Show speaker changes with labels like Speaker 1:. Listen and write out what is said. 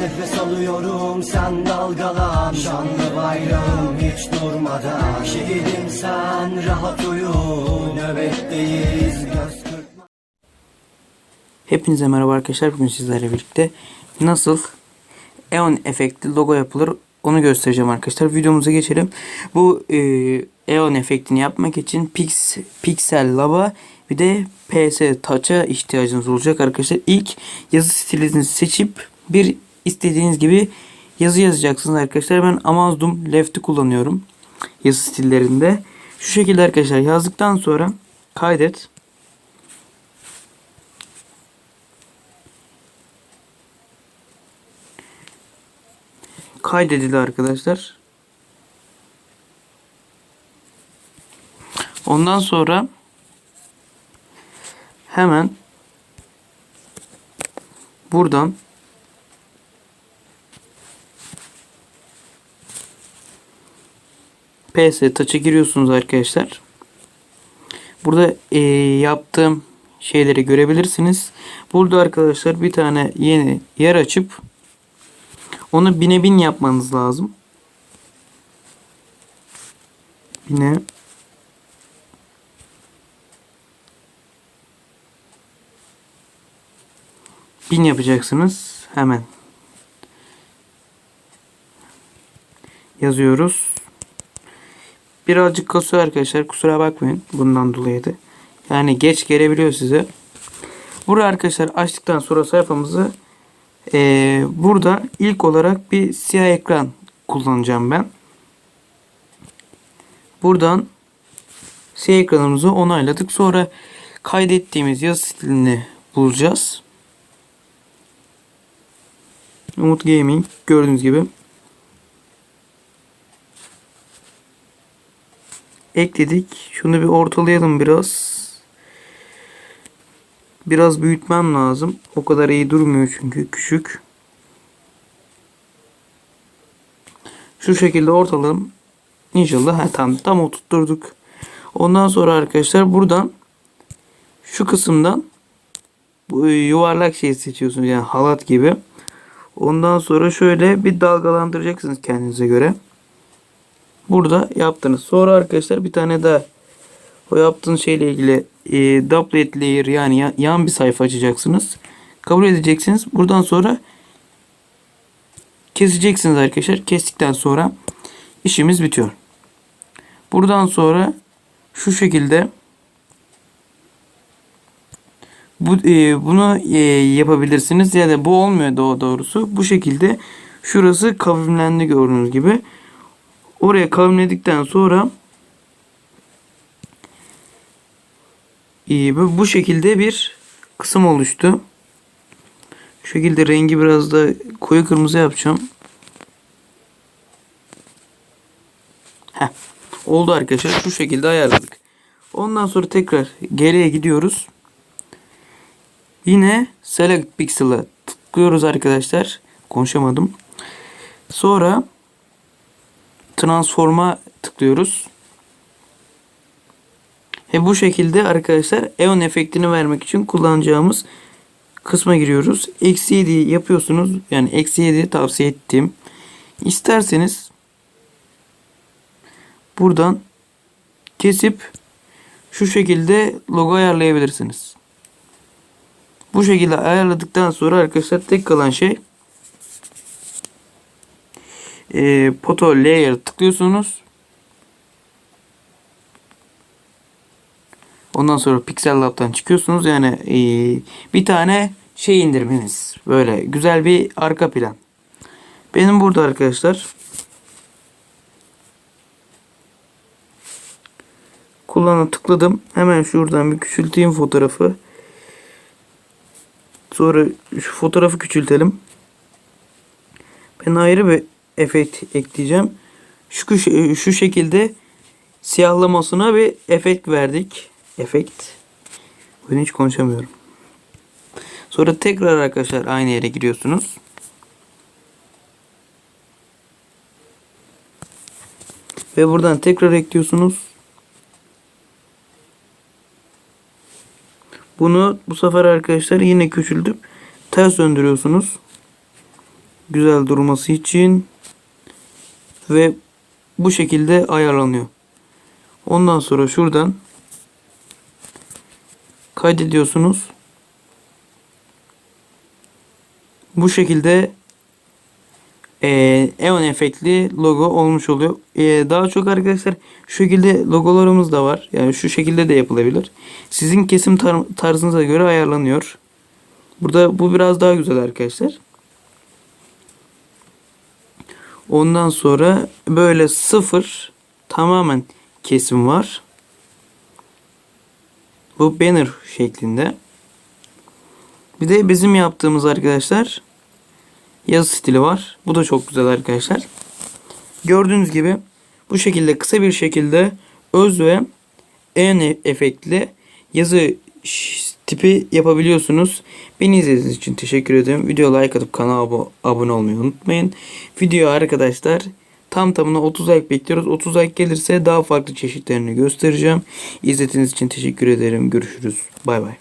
Speaker 1: nefes alıyorum sen dalgalan Şanlı bayrağım hiç durmadan Şehidim sen rahat uyu Nöbetteyiz göz
Speaker 2: Hepinize merhaba arkadaşlar. Bugün sizlerle birlikte nasıl Eon efektli logo yapılır onu göstereceğim arkadaşlar. Videomuza geçelim. Bu e, Eon efektini yapmak için Pix, Pixel Lab'a bir de PS Touch'a ihtiyacınız olacak arkadaşlar. İlk yazı stilinizi seçip bir istediğiniz gibi yazı yazacaksınız arkadaşlar. Ben Amazon Left'i kullanıyorum yazı stillerinde. Şu şekilde arkadaşlar yazdıktan sonra kaydet. kaydedildi arkadaşlar. Ondan sonra hemen buradan PS Touch'a giriyorsunuz arkadaşlar. Burada e, yaptığım şeyleri görebilirsiniz. Burada arkadaşlar bir tane yeni yer açıp onu bine bin yapmanız lazım. Bine bin yapacaksınız. Hemen yazıyoruz. Birazcık kasıyor arkadaşlar. Kusura bakmayın. Bundan dolayıydı. Yani geç gelebiliyor size. Buraya arkadaşlar açtıktan sonra sayfamızı ee, burada ilk olarak bir siyah ekran kullanacağım ben. Buradan siyah ekranımızı onayladık. Sonra kaydettiğimiz yazı stilini bulacağız. Umut Gaming gördüğünüz gibi. Ekledik. Şunu bir ortalayalım biraz. Biraz büyütmem lazım. O kadar iyi durmuyor çünkü küçük. Şu şekilde ortalığım inşallah ha, tam tam oturtturduk. Ondan sonra arkadaşlar buradan şu kısımdan bu yuvarlak şeyi seçiyorsunuz yani halat gibi. Ondan sonra şöyle bir dalgalandıracaksınız kendinize göre. Burada yaptınız. Sonra arkadaşlar bir tane daha o yaptığınız şeyle ilgili e, doublet layer yani yan, bir sayfa açacaksınız. Kabul edeceksiniz. Buradan sonra keseceksiniz arkadaşlar. Kestikten sonra işimiz bitiyor. Buradan sonra şu şekilde bu e, bunu e, yapabilirsiniz ya da bu olmuyor doğru doğrusu. Bu şekilde şurası kavimlendi gördüğünüz gibi. Oraya kavimledikten sonra bu, bu şekilde bir kısım oluştu. Şu şekilde rengi biraz da koyu kırmızı yapacağım. Heh. Oldu arkadaşlar. Şu şekilde ayarladık. Ondan sonra tekrar geriye gidiyoruz. Yine Select Pixel'a tıklıyoruz arkadaşlar. Konuşamadım. Sonra Transform'a tıklıyoruz. Ve bu şekilde arkadaşlar Eon efektini vermek için kullanacağımız kısma giriyoruz. Eksi 7 yapıyorsunuz. Yani eksi 7 tavsiye ettim. İsterseniz buradan kesip şu şekilde logo ayarlayabilirsiniz. Bu şekilde ayarladıktan sonra arkadaşlar tek kalan şey e, Photo Layer tıklıyorsunuz. Ondan sonra Pixel Lab'dan çıkıyorsunuz. Yani e, bir tane şey indirmeniz. Böyle güzel bir arka plan. Benim burada arkadaşlar kullanı tıkladım. Hemen şuradan bir küçülteyim fotoğrafı. Sonra şu fotoğrafı küçültelim. Ben ayrı bir efekt ekleyeceğim. Şu, şu şekilde siyahlamasına bir efekt verdik efekt. Bugün hiç konuşamıyorum. Sonra tekrar arkadaşlar aynı yere giriyorsunuz. Ve buradan tekrar ekliyorsunuz. Bunu bu sefer arkadaşlar yine küçültüp ters döndürüyorsunuz. güzel durması için ve bu şekilde ayarlanıyor. Ondan sonra şuradan kaydediyorsunuz. Bu şekilde eee Eon efektli logo olmuş oluyor. Eee, daha çok arkadaşlar şu şekilde logolarımız da var. Yani şu şekilde de yapılabilir. Sizin kesim tar- tarzınıza göre ayarlanıyor. Burada bu biraz daha güzel arkadaşlar. Ondan sonra böyle sıfır tamamen kesim var. Bu banner şeklinde. Bir de bizim yaptığımız arkadaşlar yazı stili var. Bu da çok güzel arkadaşlar. Gördüğünüz gibi bu şekilde kısa bir şekilde öz ve en efektli yazı tipi yapabiliyorsunuz. Beni izlediğiniz için teşekkür ederim. Video like atıp kanala ab abone olmayı unutmayın. Video arkadaşlar tam tamına 30 like bekliyoruz. 30 like gelirse daha farklı çeşitlerini göstereceğim. İzlediğiniz için teşekkür ederim. Görüşürüz. Bay bay.